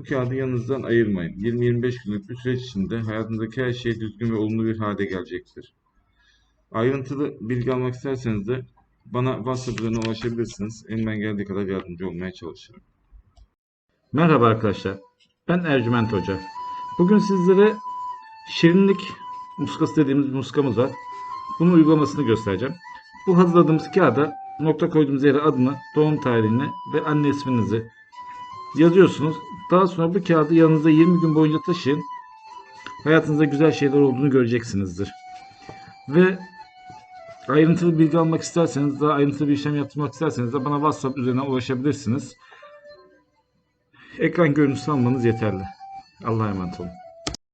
bu kağıdı yanınızdan ayırmayın. 20-25 günlük bir süreç içinde hayatınızdaki her şey düzgün ve olumlu bir hale gelecektir. Ayrıntılı bilgi almak isterseniz de bana WhatsApp üzerinden ulaşabilirsiniz. Elimden geldiği kadar yardımcı olmaya çalışırım. Merhaba arkadaşlar. Ben Ercüment Hoca. Bugün sizlere şirinlik muskası dediğimiz bir muskamız var. Bunun uygulamasını göstereceğim. Bu hazırladığımız kağıda nokta koyduğumuz yere adını, doğum tarihini ve anne isminizi yazıyorsunuz. Daha sonra bu kağıdı yanınızda 20 gün boyunca taşıyın. Hayatınızda güzel şeyler olduğunu göreceksinizdir. Ve ayrıntılı bilgi almak isterseniz, daha ayrıntılı bir işlem yaptırmak isterseniz de bana WhatsApp üzerinden ulaşabilirsiniz. Ekran görüntüsü almanız yeterli. Allah'a emanet olun.